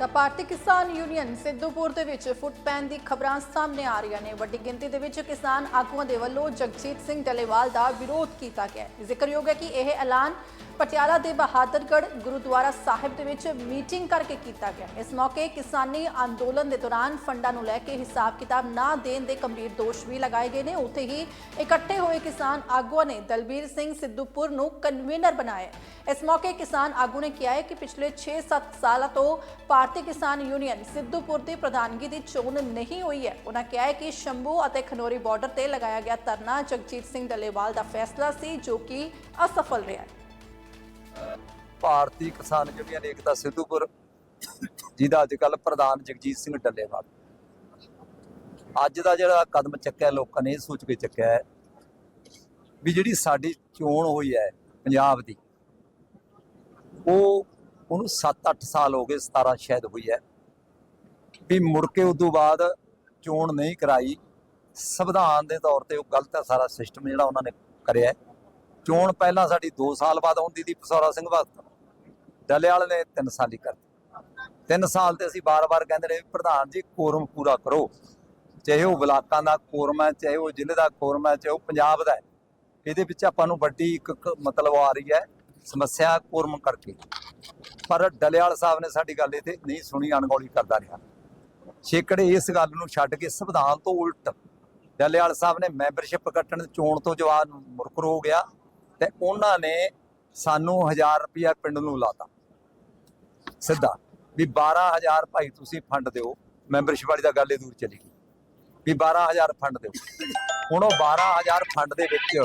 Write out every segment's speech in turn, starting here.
ਤਾਂ ਭਾਰਤੀ ਕਿਸਾਨ ਯੂਨੀਅਨ ਸਿੱਧੂਪੁਰ ਦੇ ਵਿੱਚ ਫੁੱਟ ਪੈਣ ਦੀ ਖਬਰਾਂ ਸਾਹਮਣੇ ਆ ਰਹੀਆਂ ਨੇ। ਵੱਡੀ ਗਿਣਤੀ ਦੇ ਵਿੱਚ ਕਿਸਾਨ ਆਗੂਆਂ ਦੇ ਵੱਲੋਂ ਜਗਜੀਤ ਸਿੰਘ ਡਲੇਵਾਲ ਦਾ ਵਿਰੋਧ ਕੀਤਾ ਗਿਆ ਹੈ। ਜ਼ਿਕਰਯੋਗ ਹੈ ਕਿ ਇਹ ਐਲਾਨ ਪਟਿਆਲਾ ਦੇ ਬਹਾਦਰਗੜ੍ਹ ਗੁਰਦੁਆਰਾ ਸਾਹਿਬ ਦੇ ਵਿੱਚ ਮੀਟਿੰਗ ਕਰਕੇ ਕੀਤਾ ਗਿਆ ਇਸ ਮੌਕੇ ਕਿਸਾਨੀ ਅੰਦੋਲਨ ਦੇ ਦੌਰਾਨ ਫੰਡਾਂ ਨੂੰ ਲੈ ਕੇ ਹਿਸਾਬ ਕਿਤਾਬ ਨਾ ਦੇਣ ਦੇ ਗੰਭੀਰ ਦੋਸ਼ ਵੀ ਲਗਾਏ ਗਏ ਨੇ। ਉੱਥੇ ਹੀ ਇਕੱਠੇ ਹੋਏ ਕਿਸਾਨ ਆਗੂਆਂ ਨੇ ਦਲਬੀਰ ਸਿੰਘ ਸਿੱਧੂਪੁਰ ਨੂੰ ਕਨਵੀਨਰ ਬਣਾਇਆ। ਇਸ ਮੌਕੇ ਕਿਸਾਨ ਆਗੂ ਨੇ ਕਿਹਾ ਹੈ ਕਿ ਪਿਛਲੇ 6-7 ਸਾਲਾਂ ਤੋਂ ਭਾਰਤੀ ਕਿਸਾਨ ਯੂਨੀਅਨ ਸਿੱਧੂਪੁਰ ਦੀ ਪ੍ਰਧਾਨਗੀ ਦੀ ਚੋਣ ਨਹੀਂ ਹੋਈ ਹੈ। ਉਹਨਾਂ ਕਿਹਾ ਹੈ ਕਿ ਸ਼ੰਭੂ ਅਤੇ ਖਨੋਰੀ ਬਾਰਡਰ ਤੇ ਲਗਾਇਆ ਗਿਆ ਧਰਨਾ ਜਗਜੀਤ ਸਿੰਘ ਡੱਲੇਵਾਲ ਦਾ ਫੈਸਲਾ ਸੀ, ਜੋ ਕਿ ਅਸਫਲ ਰਿਹਾ ਭਾਰਤੀ ਕਿਸਾਨ ਯੂਨੀਅਨ ਏਕਤਾ ਸਿੱਧੂਪੁਰ ਜਿਹਦਾ ਅੱਜ ਕੱਲ ਪ੍ਰਧਾਨ ਜਗਜੀਤ ਸਿੰਘ ਡੱਲੇਵਾਲ। ਅੱਜ ਦਾ ਜਿਹੜਾ ਕਦਮ ਚੱਕਿਆ, ਲੋਕਾਂ ਨੇ ਇਹ ਸੋਚ ਕੇ ਚੱਕਿਆ ਹੈ ਵੀ ਜਿਹੜੀ ਸਾਡੀ ਚੋਣ ਹੋਈ ਹੈ ਪੰਜਾਬ ਦੀ, ਉਹ ਉਹਨੂੰ 7-8 ਸਾਲ ਹੋ ਗਏ 17 ਸ਼ਾਇਦ ਹੋਈ ਹੈ ਵੀ ਮੁੜ ਕੇ ਉਦੋਂ ਬਾਅਦ ਚੋਣ ਨਹੀਂ ਕਰਾਈ। ਸੰਵਿਧਾਨ ਦੇ ਤੌਰ ਤੇ ਉਹ ਗਲਤ ਹੈ, ਸਾਰਾ ਸਿਸਟਮ ਜਿਹੜਾ ਉਹਨਾਂ ਨੇ ਕਰਿਆ ਚੋਣ ਪਹਿਲਾਂ ਸਾਡੀ 2 ਸਾਲ ਬਾਅਦ ਹੁੰਦੀ ਸੀ, ਪਸੌਰਾ ਸਿੰਘ ਭਗਤ ਡੱਲੇਵਾਲ ਨੇ 3 ਸਾਲ ਹੀ ਕਰਤੀ 3 ਸਾਲ ਤੇ ਅਸੀਂ ਬਾਰ-ਬਾਰ ਕਹਿੰਦੇ ਰਹੇ ਵੀ ਪ੍ਰਧਾਨ ਜੀ ਕੋਰਮ ਪੂਰਾ ਕਰੋ। ਚਾਹੇ ਉਹ ਬਲਾਕਾਂ ਦਾ ਕੋਰਮ ਹੈ, ਚਾਹੇ ਉਹ ਜ਼ਿਲ੍ਹੇ ਦਾ ਕੋਰਮ ਹੈ, ਚਾਹੇ ਉਹ ਪੰਜਾਬ ਦਾ ਹੈ। ਇਹਦੇ ਵਿੱਚ ਆਪਾਂ ਨੂੰ ਵੱਡੀ ਇੱਕ ਮਤਲਬ ਆ ਰਹੀ ਹੈ, ਸਮੱਸਿਆ ਕੋਰਮ ਕਰਕੇ। ਪਰ ਡਲਿਆਲ ਸਾਹਿਬ ਨੇ ਸਾਡੀ ਗੱਲ ਇਹ ਤੇ ਨਹੀਂ ਸੁਣੀ, ਅਣਗੌਲੀ ਕਰਦਾ ਰਿਹਾ। ਛੇਕੜੇ ਇਸ ਗੱਲ ਨੂੰ ਛੱਡ ਕੇ ਸੰਵਿਧਾਨ ਤੋਂ ਉਲਟ ਡਲਿਆਲ ਸਾਹਿਬ ਨੇ ਮੈਂਬਰਸ਼ਿਪ ਕੱਟਣ, ਚੋਣ ਤੋਂ ਜਵਾਬ ਮੁਰਕਰ ਹੋ ਗਿਆ ਤੇ ਉਹਨਾਂ ਨੇ ਸਾਨੂੰ 1000 ਰੁਪਇਆ ਪਿੰਡ ਨੂੰ ਲਾਤਾ। ਸਿੱਧਾ ਵੀ 12000 ਭਾਈ ਤੁਸੀਂ ਫੰਡ ਦਿਓ ਮੈਂਬਰਸ਼ਿਪ ਵਾਲੀ ਦਾ ਗੱਲ ਇਹ ਦੂਰ ਚਲੀ ਗਈ। ਵੀ 12000 ਫੰਡ ਦਿਓ। ਹੁਣ ਉਹ 12000 ਫੰਡ ਦੇ ਵਿੱਚ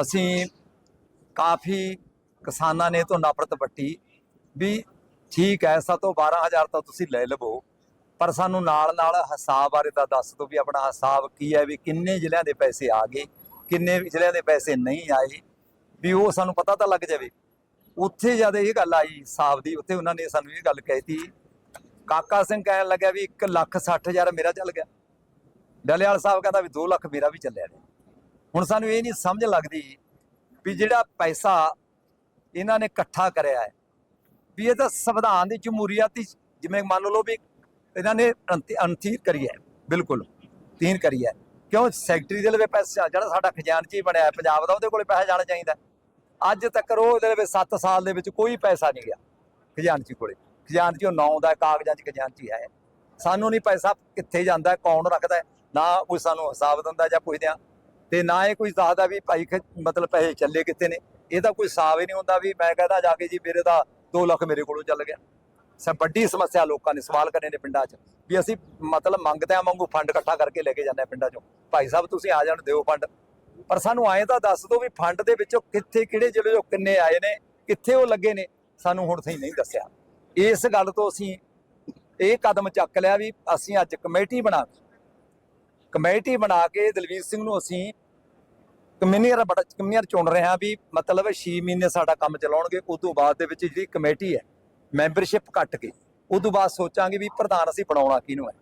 ਅਸੀਂ ਕਾਫੀ ਕਿਸਾਨਾਂ ਨੇ ਤੋਂ ਨਫ਼ਰਤ ਵੱਟੀ ਵੀ ਠੀਕ ਹੈ ਸਾ ਤੋਂ 12000 ਤਾਂ ਤੁਸੀਂ ਲੈ ਲਵੋ, ਪਰ ਸਾਨੂੰ ਨਾਲ ਨਾਲ ਹਿਸਾਬ ਬਾਰੇ ਤਾਂ ਦੱਸ ਦਿਓ ਵੀ ਆਪਣਾ ਹਿਸਾਬ ਕੀ ਹੈ ਵੀ ਕਿੰਨੇ ਜ਼ਿਲ੍ਹਿਆਂ ਦੇ ਪੈਸੇ ਆ ਗਏ, ਕਿੰਨੇ ਜ਼ਿਲ੍ਹਿਆਂ ਦੇ ਪੈਸੇ ਨਹੀਂ ਆਏ, ਵੀ ਉਹ ਸਾਨੂੰ ਪਤਾ ਤਾਂ ਲੱਗ ਜਾਵੇ। ਉੱਥੇ ਜਦ ਇਹ ਗੱਲ ਆਈ ਸਾਹਿਬ ਦੀ, ਉੱਥੇ ਉਹਨਾਂ ਨੇ ਸਾਨੂੰ ਇਹ ਗੱਲ ਕਹਿਤੀ। ਕਾਕਾ ਸਿੰਘ ਕਹਿਣ ਲੱਗਿਆ ਵੀ 1 ਲੱਖ 60 ਹਜ਼ਾਰ ਮੇਰਾ ਚੱਲ ਗਿਆ। ਡਲਿਆਲ ਸਾਹਿਬ ਕਹਿੰਦਾ ਵੀ 2 ਲੱਖ ਮੇਰਾ ਵੀ ਚੱਲਿਆ ਨੇ ਹੁਣ ਸਾਨੂੰ ਇਹ ਨਹੀਂ ਸਮਝ ਲੱਗਦੀ ਵੀ ਜਿਹੜਾ ਪੈਸਾ ਇਹਨਾਂ ਨੇ ਇਕੱਠਾ ਕਰਿਆ ਹੈ, ਵੀ ਇਹ ਤਾਂ ਸੰਵਿਧਾਨ ਦੀ ਜਮਹੂਰੀਅਤ ਦੀ ਜਿਵੇਂ ਮੰਨ ਲਓ ਵੀ ਇਹਨਾਂ ਨੇ ਅੰਤੀ- ਕਰੀ ਹੈ, ਬਿਲਕੁਲ ਤੀਨ ਕਰੀ ਹੈ। ਕਿਉਂ? ਸੈਕਟਰੀ ਦੇ ਲਵੇ ਪੈਸਾ, ਜਿਹੜਾ ਸਾਡਾ ਖਜ਼ਾਨਚੀ ਬਣਿਆ ਹੈ, ਪੰਜਾਬ ਦਾ ਉਹਦੇ ਕੋਲੇ ਪੈਸਾ ਜਾਣਾ ਚਾਹੀਦਾ। ਅੱਜ ਤੱਕ ਉਹ ਦੇ ਲਵੇ 7 ਸਾਲ ਦੇ ਵਿੱਚ ਕੋਈ ਪੈਸਾ ਨਹੀਂ ਗਿਆ ਖਜ਼ਾਨਚੀ ਕੋਲੇ। ਖਜ਼ਾਨਚੀ ਉਹ ਨਾਂ ਦਾ ਕਾਗਜ਼ਾਂ 'ਚ ਖਜ਼ਾਨਚੀ ਹੈ। ਸਾਨੂੰ ਨਹੀਂ ਪੈਸਾ ਕਿੱਥੇ ਜਾਂਦਾ ਕੌਣ ਰੱਖਦਾ ਨਾ ਕੋਈ ਸਾਨੂੰ ਹਿਸਾਬ ਦਿੰਦਾ ਜਾਂ ਪੁੱਛਦਿਆਂ ਤੇ ਨਾ ਇਹ ਕੋਈ ਦੱਸਦਾ ਵੀ ਭਾਈ ਮਤਲਬ ਪੈਸੇ ਚੱਲੇ ਕਿੱਥੇ ਨੇ। ਇਹਦਾ ਕੋਈ ਹਿਸਾਬ ਹੀ ਨਹੀਂ ਹੁੰਦਾ ਵੀ ਮੈਂ ਕਹਦਾ ਜਾ ਕੇ ਜੀ ਮੇਰੇ ਦਾ 2 ਲੱਖ ਮੇਰੇ ਕੋਲੋਂ ਚੱਲ ਗਿਆ। ਸਭ ਵੱਡੀ ਸਮੱਸਿਆ ਲੋਕਾਂ ਨੇ ਸਵਾਲ ਕਰਨੇ ਨੇ ਪਿੰਡਾਂ 'ਚ ਵੀ ਅਸੀਂ ਮਤਲਬ ਮੰਗਦੇ ਆ ਵਾਂਗੂ ਫੰਡ ਇਕੱਠਾ ਕਰਕੇ ਲੈ ਕੇ ਜਾਂਦੇ ਆ ਪਿੰਡਾਂ 'ਚੋਂ। ਭਾਈ ਸਾਹਿਬ, ਤੁਸੀਂ ਆ ਜਾਣ ਦਿਓ ਫੰਡ। ਪਰ ਸਾਨੂੰ ਐਂ ਤਾਂ ਦੱਸ ਦਿਓ ਵੀ ਫੰਡ ਦੇ ਵਿੱਚੋਂ ਕਿੱਥੇ, ਕਿਹੜੇ ਜ਼ਿਲ੍ਹੇ 'ਚੋਂ ਕਿੰਨੇ ਆਏ ਨੇ, ਕਿੱਥੇ ਉਹ ਲੱਗੇ ਨੇ, ਸਾਨੂੰ ਹੁਣ ਤਾਈਂ ਨਹੀਂ ਦੱਸਿਆ। ਇਸ ਗੱਲ ਤੋਂ ਅਸੀਂ ਇਹ ਕਦਮ ਚੱਕ ਲਿਆ ਵੀ ਅਸੀਂ ਅੱਜ ਕਮੇਟੀ ਬਣਾ ਕਮੇਟੀ ਬਣਾ ਕੇ ਦਲਵੀਰ ਸਿੰਘ ਨੂੰ ਅਸੀਂ ਕਮਿਊਨੀਅਰ ਬੜਾ ਕਮਿਊਨੀਅਰ ਚੁਣ ਰਹੇ ਹਾਂ ਵੀ ਮਤਲਬ 6 ਮਹੀਨੇ ਸਾਡਾ ਕੰਮ ਚਲਾਉਣਗੇ ਉਸ ਤੋਂ ਬਾਅਦ ਦੇ ਵਿੱਚ ਜਿਹੜੀ ਕਮੇਟੀ ਹੈ, ਮੈਂਬਰਸ਼ਿਪ ਕੱਟ ਕੇ ਉਸ ਤੋਂ ਬਾਅਦ ਸੋਚਾਂਗੇ ਵੀ ਪ੍ਰਧਾਨ ਅਸੀਂ ਬਣਾਉਣਾ ਕਿਹਨੂੰ ਹੈ।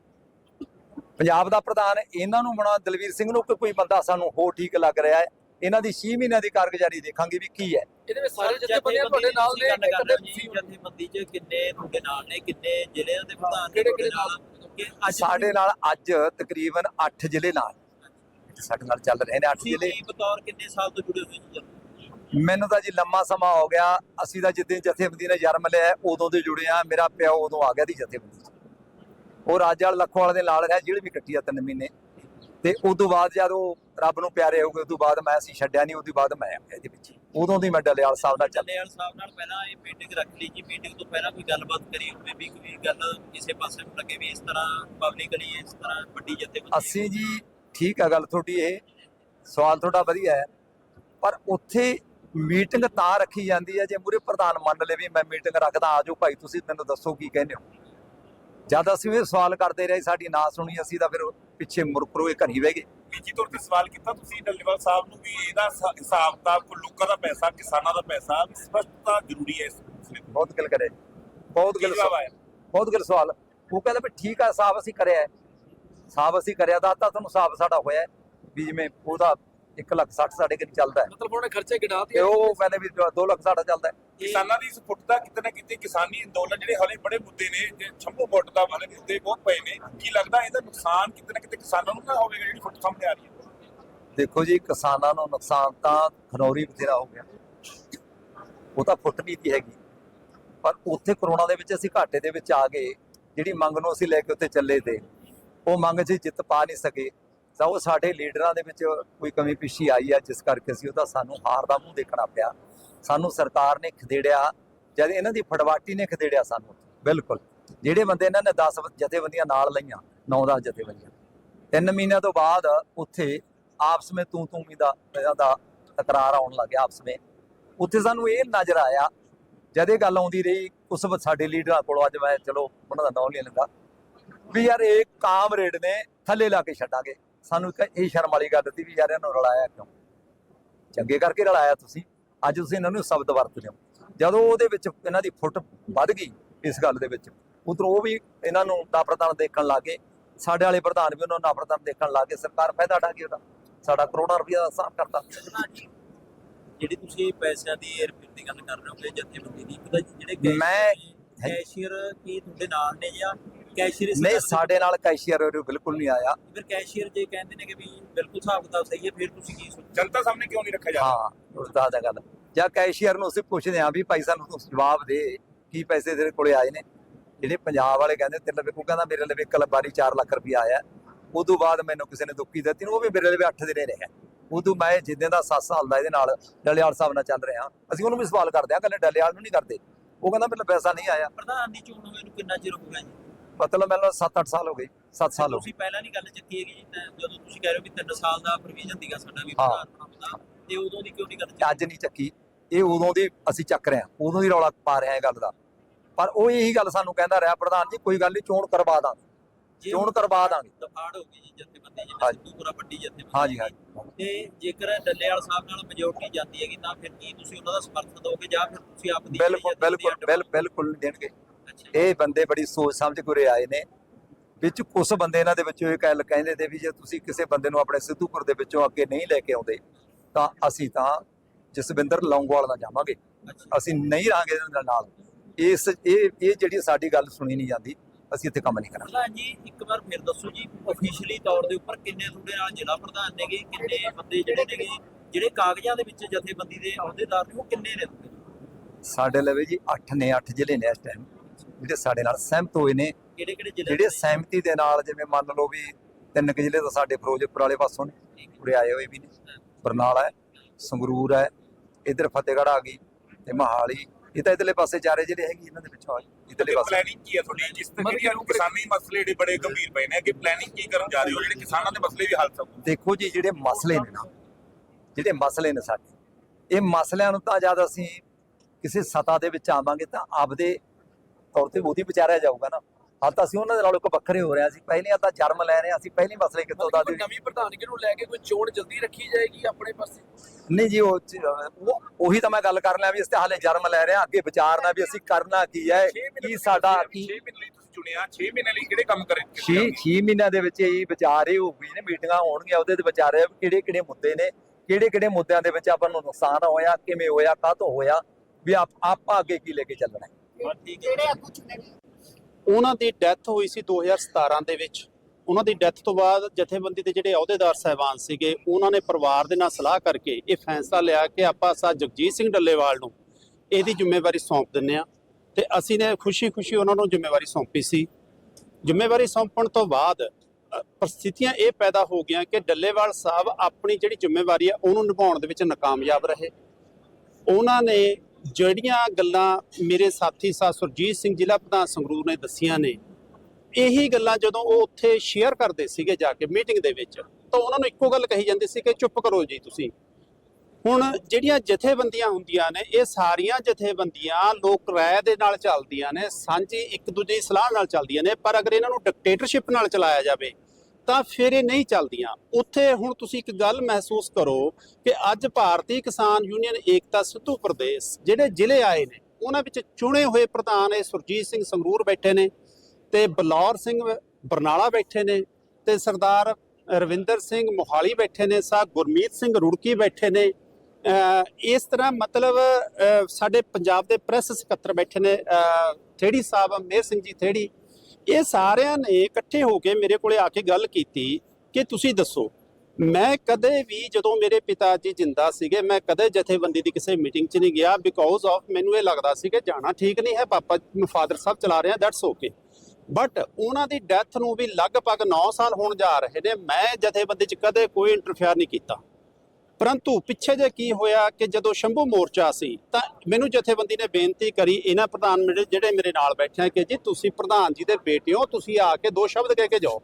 ਪੰਜਾਬ ਦਾ ਪ੍ਰਧਾਨ ਇਹਨਾਂ ਨੂੰ ਬਣਾ ਦਲਵੀਰ ਸਿੰਘ ਨੂੰ ਕੋਈ ਬੰਦਾ ਸਾਨੂੰ ਹੋ ਠੀਕ ਲੱਗ ਰਿਹਾ ਹੈ। ਇਹਨਾਂ ਦੀ 6 ਮਹੀਨਿਆਂ ਦੀ ਕਾਰਗੁਜ਼ਾਰੀ ਦੇਖਾਂਗੇ ਵੀ ਕੀ ਹੈ। ਇਹਦੇ ਵਿੱਚ ਸਾਰੇ ਜਥੇਬੰਦੀਆਂ ਤੁਹਾਡੇ ਨਾਲ ਨੇ ਗੱਲ ਕਰ ਰਹੇ ਹੋ ਤੁਸੀਂ ਜੀ ਜਥੇਬੰਦੀ ਚ ਕਿੰਨੇ ਤੁਹਾਡੇ ਨਾਲ ਨੇ ਕਿੰਨੇ ਜ਼ਿਲ੍ਹਿਆਂ ਦੇ ਪ੍ਰਧਾਨ ਕਿਹੜੇ ਕਿਹੜੇ ਨਾਲ? ਕਿ ਅੱਜ ਸਾਡੇ ਨਾਲ ਅੱਜ ਤਕਰੀਬਨ 8 ਜ਼ਿਲ੍ਹੇ ਨਾਲ ਸਾਡੇ ਨਾਲ ਚੱਲ ਰਹੇ ਨੇ 8 ਤੁਸੀਂ ਜ਼ਿਲ੍ਹੇ। ਵੀ ਬਤੌਰ ਕਿੰਨੇ ਸਾਲ ਤੋਂ ਜੁੜੇ ਹੋਏ ਜੀ? ਮੈਨੂੰ ਤਾਂ ਜੀ ਲੰਮਾ ਸਮਾਂ ਹੋ ਗਿਆ। ਅਸੀਂ ਤਾਂ ਜਿੱਦਾਂ ਜਥੇਬੰਦੀ ਨੇ ਜਨਮ ਲਿਆ ਉਦੋਂ ਦੇ ਜੁੜੇ ਆ ਮੇਰਾ ਪਿਓ ਉਦੋਂ ਆ ਗਿਆ ਦੀ ਜਥੇਬੰਦੀ ਉਹ ਰਾਜਾ ਲੱਖੋਵਾਲ ਦੇ ਨਾਲ ਰਿਹਾ ਜਿਹੜੇ ਵੀ ਕੱਟੀ ਆ ਤਿੰਨ ਮਹੀਨੇ। ਤੇ ਉਸ ਤੋਂ ਬਾਅਦ ਜਦ ਉਹ ਰੱਬ ਨੂੰ ਪਿਆਰੇ ਹੋ ਗਏ ਉਸ ਤੋਂ ਬਾਅਦ ਮੈਂ ਅਸੀਂ ਛੱਡਿਆ ਨਹੀਂ ਉਸ ਤੋਂ ਬਾਅਦ ਮੈਂ ਆ ਗਿਆ ਇਹਦੇ ਵਿੱਚ। ਉਦੋਂ ਦੀ ਮੈਂ ਡਲਿਆਲ ਸਾਹਿਬ ਨਾਲ ਚੱਲ ਚੱਲੇਵਾਲ ਸਾਹਿਬ ਨਾਲ ਪਹਿਲਾਂ ਇਹ ਮੀਟਿੰਗ ਰੱਖ ਲਈ ਜੀ। ਮੀਟਿੰਗ ਤੋਂ ਪਹਿਲਾਂ ਕੋਈ ਗੱਲਬਾਤ ਕਰੀ ਹੋਵੇ ਵੀ ਕੋਈ ਗੱਲ ਕਿਸੇ ਪਾਸੇ ਨੂੰ ਲੱਗੇ ਵੀ ਇਸ ਤਰ੍ਹਾਂ ਪਬਲਿਕਲੀ ਇਸ ਤਰ੍ਹਾਂ ਵੱਡੀ ਜਥੇਬੰਦੀ ਅਸੀਂ ਜੀ ਠੀਕ ਆ ਗੱਲ ਤੁਹਾਡੀ ਇਹ। ਸਵਾਲ ਤੁਹਾਡਾ ਵਧੀਆ ਹੈ। ਪਰ ਉੱਥੇ ਮੀਟਿੰਗ ਤਾਂ ਰੱਖੀ ਜਾਂਦੀ ਹੈ ਜੇ ਮੂਰੇ ਪ੍ਰਧਾਨ ਮੰਨ ਲਵੇ ਵੀ ਮੈਂ ਮੀਟਿੰਗ ਰੱਖਦਾ ਆਜੋ ਭਾਈ ਤੁਸੀਂ ਮੈਨੂੰ ਦੱਸੋ ਕੀ ਕਹਿੰਦੇ ਹੋ। ਜਦ ਅਸੀਂ ਇਹ ਸਵਾਲ ਕਰਦੇ ਰਹੇ ਸਾਡੀ ਨਾ ਸੁਣੀ ਅਸੀਂ ਤਾਂ ਫਿਰ ਪਿੱਛੇ ਮੁਰਕਰੋਏ ਘਰੀ ਬਹਿ ਗਏ। ਨਿੱਜੀ ਤੌਰ ਤੇ ਸਵਾਲ ਕੀਤਾ ਤੁਸੀਂ ਡੱਲੇਵਾਲ ਸਾਹਿਬ ਨੂੰ ਵੀ ਇਹਦਾ ਹਿਸਾਬ ਤਾਂ ਲੋਕਾਂ ਦਾ ਪੈਸਾ ਕਿਸਾਨਾਂ ਦਾ ਪੈਸਾ ਸਪਸ਼ਟਤਾ ਜ਼ਰੂਰੀ ਹੈ ਇਸ ਬਹੁਤ ਗੱਲ ਕਰੇ ਬਹੁਤ ਗੱਲ ਬਹੁਤ ਗੱਲ ਸਵਾਲ। ਉਹ ਕਹਿੰਦਾ ਵੀ ਠੀਕ ਆ ਹਿਸਾਬ ਅਸੀਂ ਕਰਿਆ ਹੈ। ਹਿਸਾਬ ਅਸੀਂ ਕਰਿਆ ਦਾ ਤਾਂ ਤੁਹਾਨੂੰ ਹਿਸਾਬ ਸਾਡਾ ਹੋਇਆ ਵੀ ਜਿਵੇਂ ਉਹਦਾ 1 ਲੱਖ 60 ਸਾਡੇ ਕੋਲ ਚੱਲਦਾ ਹੈ। ਮਤਲਬ ਉਹਨੇ ਖਰਚੇ ਗਿਣਾ ਤੇ ਉਹ ਕਹਿੰਦੇ ਵੀ 2 ਲੱਖ ਸਾਡਾ ਚੱਲਦਾ ਹੈ। ਕਿਸਾਨਾਂ ਦੀ ਇਸ ਫੁੱਟ ਦਾ ਕਿਤੇ ਨਾ ਕਿਤੇ ਕਿਸਾਨੀ ਅੰਦੋਲਨ ਜਿਹੜੇ ਹਲੇ ਬੜੇ ਮੁੱਦੇ ਨੇ ਜੇ ਛੰਭੂ ਫੁੱਟ ਦਾ ਵਾਲੇ ਮੁੱਦੇ ਬਹੁਤ ਪਏ ਨੇ। ਕੀ ਲੱਗਦਾ ਇਹਦਾ ਨੁਕਸਾਨ ਕਿਤੇ ਨਾ ਕਿਤੇ ਕਿਸਾਨਾਂ ਨੂੰ ਨਾ ਹੋਵੇਗਾ ਜਿਹੜੀ ਫੁੱਟ ਸਾਹਮਣੇ ਆ ਰਹੀ ਹੈ? ਦੇਖੋ ਜੀ ਕਿਸਾਨਾਂ ਨੂੰ ਨੁਕਸਾਨ ਤਾਂ ਖਨੌਰੀ ਬਥੇਰਾ ਹੋ ਗਿਆ। ਉਹ ਤਾਂ ਫੁੱਟ ਨਹੀਂ ਦੀ ਹੈਗੀ। ਪਰ ਉੱਥੇ ਕਰੋਨਾ ਦੇ ਵਿੱਚ ਅਸੀਂ ਘਾਟੇ ਦੇ ਵਿੱਚ ਆ ਗਏ। ਜਿਹੜੀ ਮੰਗ ਨੂੰ ਅਸੀਂ ਲੈ ਕੇ ਉੱਥੇ ਚੱਲੇ ਤੇ ਉਹ ਮੰਗ 'ਚ ਜਿੱਤ ਪਾ ਨਹੀਂ ਸਕੇ ਤਾਂ ਉਹ ਸਾਡੇ ਲੀਡਰਾਂ ਦੇ ਵਿੱਚ ਕੋਈ ਕਮੀ ਪੇਸ਼ੀ ਆਈ ਹੈ ਜਿਸ ਕਰਕੇ ਅਸੀਂ ਉਹਦਾ ਸਾਨੂੰ ਹਾਰ ਦਾ ਮੂੰਹ ਦੇਖਣਾ ਪਿਆ। ਸਾਨੂੰ ਸਰਕਾਰ ਨੇ ਖਦੇੜਿਆ, ਜਦ ਇਹਨਾਂ ਦੀ ਫੜਵਾਟੀ ਨੇ ਖਦੇੜਿਆ ਸਾਨੂੰ। ਬਿਲਕੁਲ। ਜਿਹੜੇ ਬੰਦੇ ਇਹਨਾਂ ਨੇ 10 ਜਥੇਬੰਦੀਆਂ ਨਾਲ ਲਈਆਂ 9-10 ਜਥੇਬੰਦੀਆਂ। ਤਿੰਨ ਮਹੀਨਿਆਂ ਤੋਂ ਬਾਅਦ ਉੱਥੇ ਆਪਸ ਵਿੱਚ ਤੂੰ ਤੂੰ ਮੀ ਦਾ ਇਹਨਾਂ ਦਾ ਤਕਰਾਰ ਆਉਣ ਲੱਗਿਆ ਆਪਸ ਵਿੱਚ। ਉੱਥੇ ਸਾਨੂੰ ਇਹ ਨਜ਼ਰ ਆਇਆ, ਜਦ ਇਹ ਗੱਲ ਆਉਂਦੀ ਰਹੀ, ਉਸ ਵਕਤ ਸਾਡੇ ਲੀਡਰਾਂ ਕੋਲੋਂ ਅੱਜ ਮੈਂ, ਚਲੋ, ਉਹਨਾਂ ਦਾ ਨਾਮ ਨਹੀਂ ਲੰਗਾ ਵੀ ਯਾਰ ਇਹ ਕਾਮਰੇਡ ਨੇ ਥੱਲੇ ਲਾ ਕੇ ਛੱਡਾਂਗੇ। ਸਾਨੂੰ ਇੱਕ ਇਹ ਸ਼ਰਮ ਵਾਲੀ ਗੱਲ ਸੀ ਵੀ ਯਾਰ ਇਹਨੂੰ ਰਲਾਇਆ ਕਿਉਂ? ਚੰਗੇ ਕਰਕੇ ਰਲਾਇਆ ਤੁਸੀਂ। ਅੱਜ ਤੁਸੀਂ ਇਹਨਾਂ ਨੂੰ ਸ਼ਬਦ ਵਰਤਦੇ ਹੋ। ਜਦੋਂ ਉਹਦੇ ਵਿੱਚ ਇਹਨਾਂ ਦੀ ਫੁੱਟ ਵੱਧ ਗਈ ਇਸ ਗੱਲ ਦੇ ਵਿੱਚ ਉਧਰੋਂ ਉਹ ਵੀ ਇਹਨਾਂ ਨੂੰ ਨਫ਼ਰਤਾਂ ਦੇਖਣ ਲੱਗੇ। ਸਾਡੇ ਵਾਲੇ ਪ੍ਰਧਾਨ ਵੀ ਉਹਨਾਂ ਨੂੰ ਨਫ਼ਰਤਾਂ ਦੇਖਣ ਲੱਗੇ। ਸਰਕਾਰ ਫਾਇਦਾ ਡਾ ਗਈ ਉਹਦਾ। ਸਾਡਾ ਕਰੋੜਾਂ ਰੁਪਇਆ ਦਾ ਸਾਫ਼ ਕਰਤਾ ਜਿਹੜੀ ਤੁਸੀਂ ਪੈਸਿਆਂ ਦੀ ਏਅਰਪੋਰਟ ਦੀ ਗੱਲ ਕਰ ਰਹੇ ਹੋ ਕਿ ਜਥੇਬੰਦੀ ਦੀ ਇੱਕ ਤਾਂ ਜਿਹੜੇ ਮੈਂ- ਕੈਸ਼ੀਅਰ ਕੀ ਤੁਹਾਡੇ ਨਾਲ ਨੇ ਜਾਂ ਕੈਸ਼ੀਅਰ ਨਹੀਂ ਸਾਡੇ ਨਾਲ ਕੈਸ਼ੀਅਰ ਉਹ ਬਿਲਕੁਲ ਨਹੀਂ ਆਇਆ। ਫਿਰ ਕੈਸ਼ੀਅਰ ਜੇ ਕਹਿੰਦੇ ਨੇ ਕਿ ਵੀ ਬਿਲਕੁਲ ਹਿਸਾਬ ਕਿਤਾਬ ਸਹੀ ਹੈ ਫਿਰ ਤੁਸੀਂ ਕੀ ਸੋਚੋ ਜਨਤਾ ਸਾਹਮਣੇ ਕਿਉਂ ਨਹੀਂ ਰੱਖਿਆ ਜਾ ਹਾਂ ਉਸਦਾ ਦਾ ਗੱਲ ਜਾਂ ਕੈਸ਼ੀਅਰ ਨੂੰ ਅਸੀਂ ਪੁੱਛਦੇ ਹਾਂ ਵੀ ਭਾਈ ਸਾਨੂੰ ਜਵਾਬ ਦੇ ਕੀ ਪੈਸੇ ਤੇਰੇ ਕੋਲੇ ਆਏ ਨੇ? ਜਿਹੜੇ ਪੰਜਾਬ ਵਾਲੇ ਕਹਿੰਦੇ ਤੇਰੇ ਲਵੇ ਕਹਿੰਦਾ ਮੇਰੇ ਲਵੇ ਇੱਕ ਵਾਰੀ 4 ਲੱਖ ਰੁਪਇਆ ਆਇਆ। ਉਦੋਂ ਬਾਅਦ ਮੈਨੂੰ ਕਿਸੇ ਨੇ ਦੁੱਕੀ ਦਿੱਤੀ ਉਹ ਵੀ ਮੇਰੇ ਲਵੇ 8 ਦਿਨੇ ਰਿਹਾ। ਉਦੋਂ ਮੈਂ ਜਿੱਦਾਂ ਦਾ 7 ਸਾਲ ਦਾ ਇਹਦੇ ਨਾਲ ਡਲਿਆਲ ਸਾਹਿਬ ਨਾਲ ਚੱਲ ਰਿਹਾ ਅਸੀਂ ਉਹਨੂੰ ਵੀ ਸਵਾਲ ਕਰਦੇ ਹਾਂ ਕੱਲੇ ਡਲਿਆਲ ਨੂੰ ਨਹੀਂ ਕਰਦੇ। ਉਹ ਕਹਿੰਦਾ ਮੈਨੂੰ ਪੈਸਾ ਨਹੀਂ ਆਇਆ। ਪ੍ਰਧਾਨ ਦੀ ਚੋਣ ਹੋਏ ਨੂੰ ਕਿੰਨਾ ਚਿਰ ਹੋ ਗਿਆ ਜੀ? ਮਤਲਬ ਮੈਨੂੰ 7-8 ਸਾਲ ਹੋ ਗਏ 7 ਸਾਲ ਹੋ ਗਏ ਤੁਸੀਂ ਪਹਿਲਾਂ ਨਹੀਂ ਗੱਲ ਚੱਕੀ ਹੈਗੀ ਜੀ ਤਾਂ ਜਦੋਂ ਤੁਸੀਂ ਕਹਿ ਰਹੇ ਹੋ ਵੀ 3 ਸਾਲ ਦਾ ਪ੍ਰੋਵੀਜ਼ਨ ਦੀਗਾ ਸਾਡਾ ਵੀ। ਪ੍ਰਧਾਨ ਬਣਾਉਣ ਦਾ ਤੇ ਉਦੋਂ ਦੀ ਕਿਉਂ ਨਹੀਂ ਗੱਲ ਚੱਕੀ ਅੱਜ ਨਹੀਂ ਚੱਕੀ ਇਹ ਉਦੋਂ ਦੀ ਅਸੀਂ ਚੱਕ ਰਹੇ ਹਾਂ ਉਦੋਂ ਦੀ ਰੌਲਾ ਪਾ ਰਹੇ ਹਾਂ ਗੱਲ ਦਾ ਪਰ ਉਹ ਇਹੀ ਗੱਲ ਸਾਨੂੰ ਕਹਿੰਦਾ ਰਿਹਾ ਪ੍ਰਧਾਨ ਜੀ ਕੋਈ ਗੱਲ ਨਹੀਂ ਚੋਣ ਕਰਵਾ ਦਾਂਗੇ ਚੋਣ ਕਰਵਾ ਦਾਂਗੇ ਦਫਾੜ ਹੋ ਗਈ ਜੀ ਜਥੇਬੰਦੀ ਜਿਵੇਂ। ਸਿੱਧੂਪੁਰਾ ਵੱਡੀ ਜਥੇਬੰਦੀ ਹਾਂਜੀ। ਹਾਂਜੀ ਤੇ ਜੇਕਰ ਡੱਲੇਵਾਲ ਸਾਹਿਬ ਨਾਲ ਮੈਜੋਰਟੀ ਜਾਂਦੀ ਹੈਗੀ ਤਾਂ ਫਿਰ ਕੀ ਤੁਸੀਂ ਉਹਨਾਂ ਦਾ ਸਮਰਥਨ ਦੋਗੇ ਜਾਂ ਫਿਰ ਤੁਸੀਂ ਆਪਦੀ ਜਿਹੜੀ ਬਿਲਕੁਲ ਬਿਲਕੁਲ ਬਿਲਕੁਲ ਦੇਣਗੇ। ਇਹ ਬੰਦੇ ਬੜੀ ਸੋਚ ਸਮਝ ਕੇ ਆਏ ਨੇ। ਵਿੱਚ ਕੁਝ ਬੰਦੇ ਇਹਨਾਂ ਦੇ ਵਿੱਚੋਂ ਇਹ ਗੱਲ ਕਹਿੰਦੇ ਤੇ ਵੀ ਜੇ ਤੁਸੀਂ ਕਿਸੇ ਬੰਦੇ ਨੂੰ ਆਪਣੇ ਸਿੱਧੂਪੁਰ ਦੇ ਵਿੱਚੋਂ ਅੱਗੇ ਨਹੀਂ ਲੈ ਕੇ ਆਉਂਦੇ ਤਾਂ ਅਸੀਂ ਤਾਂ ਜਸਵਿੰਦਰ ਲੌਂਗੋਵਾਲ ਨਾਲ ਜਾਵਾਂਗੇ। ਅਸੀਂ ਨਹੀਂ ਰਹਾਂਗੇ ਇਹਨਾਂ ਨਾਲ। ਇਸ ਇਹ ਇਹ ਜਿਹੜੀ ਸਾਡੀ ਗੱਲ ਸੁਣੀ ਨਹੀਂ ਜਾਂਦੀ ਅਸੀਂ ਇੱਥੇ ਕੰਮ ਨਹੀਂ ਕਰਾਂਗੇ। ਜੀ ਇੱਕ ਵਾਰ ਫਿਰ ਦੱਸੋ ਜੀ ਅਫੀਸ਼ੀਅਲੀ ਤੌਰ ਦੇ ਉੱਪਰ ਕਿੰਨੇ ਤੁਹਾਡੇ ਨਾਲ ਜ਼ਿਲ੍ਹਾ ਪ੍ਰਧਾਨ ਨੇਗੇ ਕਿੰਨੇ ਬੰਦੇ ਜਿਹੜੇ ਨੇਗੇ ਜਿਹੜੇ ਕਾਗਜ਼ਾਂ ਦੇ ਵਿੱਚ ਜਥੇਬੰਦੀ ਦੇ ਅਹੁਦੇਦਾਰ ਨੇ ਉਹ ਕਿੰਨੇ ਨੇ? ਸਾਡੇ ਲਵੇ ਜੀ 8 ਨੇ 8 ਜ਼ਿਲ੍ਹੇ ਨੇ ਇਸ ਟਾਈਮ ਜਿਹੜੇ ਸਾਡੇ ਨਾਲ ਸਹਿਮਤ ਹੋਏ ਨੇ ਕਿਹੜੇ ਕਿਹੜੇ ਜ਼ਿਲ੍ਹੇ ਜਿਹੜੇ ਸਹਿਮਤੀ ਦੇ ਨਾਲ ਜਿਵੇਂ ਮੰਨ ਲਓ ਵੀ ਤਿੰਨ ਕੁ ਜ਼ਿਲ੍ਹੇ ਤਾਂ ਸਾਡੇ ਫਿਰੋਜ਼ਪੁਰ ਵਾਲੇ ਪਾਸੋਂ ਨੇ ਉਰੇ ਆਏ ਹੋਏ ਵੀ ਨੇ। ਬਰਨਾਲਾ ਹੈ ਸੰਗਰੂਰ ਹੈ ਇਧਰ ਫਤਿਹਗੜ੍ਹ ਆ ਗਈ ਤੇ ਮਹਾਲੀ। ਇਹ ਤਾਂ ਇਧਰਲੇ ਪਾਸੇ ਚਾਰੇ ਜਿਹੜੇ ਹੈਗੀ ਇਹਨਾਂ ਦੇ ਵਿੱਚੋਂ ਆ ਇਧਰਲੇ ਪਾਸੇ। ਪਲੈਨਿੰਗ ਕੀ ਹੈ ਤੁਹਾਡੀ? ਜਿਸ ਤੱਕ ਜਿਹੜੀ ਕਿਸਾਨੀ ਮਸਲੇ ਜਿਹੜੇ ਬੜੇ ਗੰਭੀਰ ਪਏ ਨੇ ਕਿ ਪਲੈਨਿੰਗ ਕੀ ਕਰਨ ਜਾ ਰਹੇ ਹੋ? ਜਿਹੜੇ ਕਿਸਾਨਾਂ ਦੇ ਮਸਲੇ ਵੀ ਹੱਲ ਸਕੋ ਦੇਖੋ ਜੀ ਜਿਹੜੇ ਮਸਲੇ ਨੇ ਨਾ ਜਿਹੜੇ ਮਸਲੇ ਨੇ ਸਾਡੇ ਇਹ ਮਸਲਿਆਂ ਨੂੰ ਤਾਂ ਜਦ ਅਸੀਂ ਕਿਸੇ ਸਤਾ ਦੇ ਵਿੱਚ ਆਵਾਂਗੇ ਤਾਂ ਆਪਦੇ ਤੌਰ ਤੇ ਉਹਦੀ ਵਿਚਾਰਿਆ ਜਾਊਗਾ ਨਾ। ਹਾਲ ਤਾਂ ਅਸੀਂ ਉਹਨਾਂ ਦੇ ਨਾਲ ਇੱਕ ਵੱਖਰੇ ਹੋ ਰਹੇ ਹਾਂ। ਅਸੀਂ ਪਹਿਲੀਆਂ ਤਾਂ ਜਨਮ ਲੈ ਰਹੇ ਹਾਂ। ਅਸੀਂ ਪਹਿਲੀ ਮਸਲੇ ਕਿੱਥੋਂ ਦਾ ਨਵੀਂ ਪ੍ਰਧਾਨਗੀ ਨੂੰ ਲੈ ਕੇ ਕੋਈ ਚੋਣ ਜਲਦੀ ਰੱਖੀ ਜਾਏਗੀ ਆਪਣੇ ਪਾਸੇ? ਨਹੀਂ ਜੀ ਉਹ ਉਹ- ਤਾਂ ਮੈਂ ਗੱਲ ਕਰ ਲਿਆ ਵੀ ਇਸ ਤੇ ਹਾਲੇ ਜਨਮ ਲੈ ਰਹੇ ਹਾਂ। ਅੱਗੇ ਵਿਚਾਰਨਾ ਵੀ ਅਸੀਂ ਕਰਨਾ ਕੀ ਹੈ ਕੀ ਸਾਡਾ ਕੀ 6 ਮਹੀਨੇ ਲਈ ਤੁਸੀਂ ਚੁਣਿਆ। 6 ਮਹੀਨੇ ਲਈ ਕਿਹੜੇ ਕੰਮ ਕਰੇ 6 6 ਮਹੀਨਿਆਂ ਦੇ ਵਿੱਚ ਇਹ ਵਿਚਾਰ ਹੋਊਗੀ ਨੇ ਮੀਟਿੰਗਾਂ ਹੋਣਗੀਆਂ ਉਹਦੇ ਤੇ ਵਿਚਾਰੇ ਕਿਹੜੇ ਕਿਹੜੇ ਮੁੱਦੇ ਨੇ ਕਿਹੜੇ ਕਿਹੜੇ ਮੁੱਦਿਆਂ ਦੇ ਵਿੱਚ ਆਪਾਂ ਨੂੰ ਨੁਕਸਾਨ ਹੋਇਆ ਕਿਵੇਂ ਹੋਇਆ ਕਾਹਤੋਂ ਹੋਇਆ ਵੀ ਆਪ ਆਪਾਂ ਅੱਗੇ ਕੀ ਲੈ ਕੇ ਚੱਲਣਾ ਹੈ। ਉਹਨਾਂ ਦੀ ਡੈਥ ਹੋਈ ਸੀ 2017 ਦੇ ਵਿੱਚ। ਉਹਨਾਂ ਦੀ ਡੈਥ ਤੋਂ ਬਾਅਦ ਜਥੇਬੰਦੀ ਦੇ ਜਿਹੜੇ ਅਹੁਦੇਦਾਰ ਸਹਿਬਾਨ ਸੀਗੇ ਉਹਨਾਂ ਨੇ ਪਰਿਵਾਰ ਦੇ ਨਾਲ ਸਲਾਹ ਕਰਕੇ ਇਹ ਫੈਸਲਾ ਲਿਆ ਕਿ ਆਪਾਂ ਸਾ ਜਗਜੀਤ ਸਿੰਘ ਡੱਲੇਵਾਲ ਨੂੰ ਇਹਦੀ ਜ਼ਿੰਮੇਵਾਰੀ ਸੌਂਪ ਦਿੰਨੇ ਆ ਤੇ ਅਸੀਂ ਨੇ ਖੁਸ਼ੀ-ਖੁਸ਼ੀ ਉਹਨਾਂ ਨੂੰ ਜ਼ਿੰਮੇਵਾਰੀ ਸੌਂਪੀ ਸੀ। ਜ਼ਿੰਮੇਵਾਰੀ ਸੌਂਪਣ ਤੋਂ ਬਾਅਦ ਪਰਿਸਥਿਤੀਆਂ ਇਹ ਪੈਦਾ ਹੋ ਗਈਆਂ ਕਿ ਡੱਲੇਵਾਲ ਸਾਹਿਬ ਆਪਣੀ ਜਿਹੜੀ ਜ਼ਿੰਮੇਵਾਰੀ ਹੈ ਉਹਨੂੰ ਨਿਭਾਉਣ ਦੇ ਵਿੱਚ ਨਾਕਾਮਯਾਬ ਰਹੇ। ਉਹਨਾਂ ਨੇ ਜਿਹੜੀਆਂ ਗੱਲਾਂ ਮੇਰੇ ਸਾਥੀ ਸਾ ਸੁਰਜੀਤ ਸਿੰਘ ਜ਼ਿਲ੍ਹਾ ਪ੍ਰਧਾਨ ਸੰਗਰੂਰ ਨੇ ਦੱਸੀਆਂ ਨੇ, ਇਹੀ ਗੱਲਾਂ ਜਦੋਂ ਉਹ ਉੱਥੇ ਸ਼ੇਅਰ ਕਰਦੇ ਸੀਗੇ ਜਾ ਕੇ ਮੀਟਿੰਗ ਦੇ ਵਿੱਚ, ਤਾਂ ਉਹਨਾਂ ਨੂੰ ਇੱਕੋ ਗੱਲ ਕਹੀ ਜਾਂਦੀ ਸੀ ਕਿ ਚੁੱਪ ਕਰੋ ਜੀ ਤੁਸੀਂ। ਹੁਣ ਜਿਹੜੀਆਂ ਜਥੇਬੰਦੀਆਂ ਹੁੰਦੀਆਂ ਨੇ, ਇਹ ਸਾਰੀਆਂ ਜਥੇਬੰਦੀਆਂ ਲੋਕ ਰਾਏ ਦੇ ਨਾਲ ਚੱਲਦੀਆਂ ਨੇ, ਸਾਂਝੀ ਇੱਕ ਦੂਜੇ ਦੀ ਸਲਾਹ ਨਾਲ ਚੱਲਦੀਆਂ ਨੇ, ਪਰ ਅਗਰ ਇਹਨਾਂ ਨੂੰ ਡਿਕਟੇਟਰਸ਼ਿਪ ਨਾਲ ਚਲਾਇਆ ਜਾਵੇ ਤਾਂ ਫਿਰ ਇਹ ਨਹੀਂ ਚੱਲਦੀਆਂ। ਉੱਥੇ ਹੁਣ ਤੁਸੀਂ ਇੱਕ ਗੱਲ ਮਹਿਸੂਸ ਕਰੋ ਕਿ ਅੱਜ ਭਾਰਤੀ ਕਿਸਾਨ ਯੂਨੀਅਨ ਏਕਤਾ ਸਿੱਧੂ ਪ੍ਰਦੇਸ਼, ਜਿਹੜੇ ਜ਼ਿਲ੍ਹੇ ਆਏ ਨੇ, ਉਹਨਾਂ ਵਿੱਚ ਚੁਣੇ ਹੋਏ ਪ੍ਰਧਾਨ ਇਹ ਸੁਰਜੀਤ ਸਿੰਘ ਸੰਗਰੂਰ ਬੈਠੇ ਨੇ ਤੇ ਬਲੌਰ ਸਿੰਘ ਬਰਨਾਲਾ ਬੈਠੇ ਨੇ ਤੇ ਸਰਦਾਰ ਰਵਿੰਦਰ ਸਿੰਘ ਮੋਹਾਲੀ ਬੈਠੇ ਨੇ, ਸਾ ਗੁਰਮੀਤ ਸਿੰਘ ਰੁੜਕੀ ਬੈਠੇ ਨੇ। ਇਸ ਤਰ੍ਹਾਂ ਮਤਲਬ ਸਾਡੇ ਪੰਜਾਬ ਦੇ ਪ੍ਰੈਸ ਸਕੱਤਰ ਬੈਠੇ ਨੇ ਥੇੜੀ ਸਾਹਿਬ ਮੇਰ ਸਿੰਘ ਜੀ ਥੇੜੀ ਇਹ ਸਾਰਿਆਂ ਨੇ ਇਕੱਠੇ ਹੋ ਕੇ ਮੇਰੇ ਕੋਲੇ ਆ ਕੇ ਗੱਲ ਕੀਤੀ ਕਿ ਤੁਸੀਂ ਦੱਸੋ, ਮੈਂ ਕਦੇ ਵੀ ਜਦੋਂ ਮੇਰੇ ਪਿਤਾ ਜੀ ਜਿੰਦਾ ਸੀਗੇ, ਮੈਂ ਕਦੇ ਜਥੇਬੰਦੀ ਦੀ ਕਿਸੇ ਮੀਟਿੰਗ 'ਚ ਨਹੀਂ ਗਿਆ ਬਿਕੋਜ਼ ਆਫ ਮੈਨੂੰ ਇਹ ਲੱਗਦਾ ਸੀ ਕਿ ਜਾਣਾ ਠੀਕ ਨਹੀਂ ਹੈ, ਪਾਪਾ ਫਾਦਰ ਸਾਹਿਬ ਚਲਾ ਰਹੇ ਆ ਦੈਟਸ ਓਕੇ ਬਟ ਉਹਨਾਂ ਦੀ ਡੈਥ ਨੂੰ ਵੀ ਲਗਭਗ 9 ਸਾਲ ਹੋਣ ਜਾ ਰਹੇ ਨੇ, ਮੈਂ ਜਥੇਬੰਦੀ 'ਚ ਕਦੇ ਕੋਈ ਇੰਟਰਫੇਅਰ ਨਹੀਂ ਕੀਤਾ। ਪਰੰਤੂ ਪਿੱਛੇ ਜੇ ਕੀ ਹੋਇਆ ਕਿ ਜਦੋਂ ਸ਼ੰਭੂ ਮੋਰਚਾ ਸੀ, ਤਾਂ ਮੈਨੂੰ ਜਥੇਬੰਦੀ ਨੇ ਬੇਨਤੀ ਕਰੀ ਇਹਨਾਂ ਪ੍ਰਧਾਨ ਮੇਰੇ, ਜਿਹੜੇ ਮੇਰੇ ਨਾਲ ਬੈਠੇ ਆ ਕਿ ਜੀ ਤੁਸੀਂ ਪ੍ਰਧਾਨ ਜੀ ਦੇ ਬੇਟੇ ਹੋ, ਤੁਸੀਂ ਆ ਕੇ ਦੋ ਸ਼ਬਦ ਕਹਿ ਕੇ ਜਾਓ।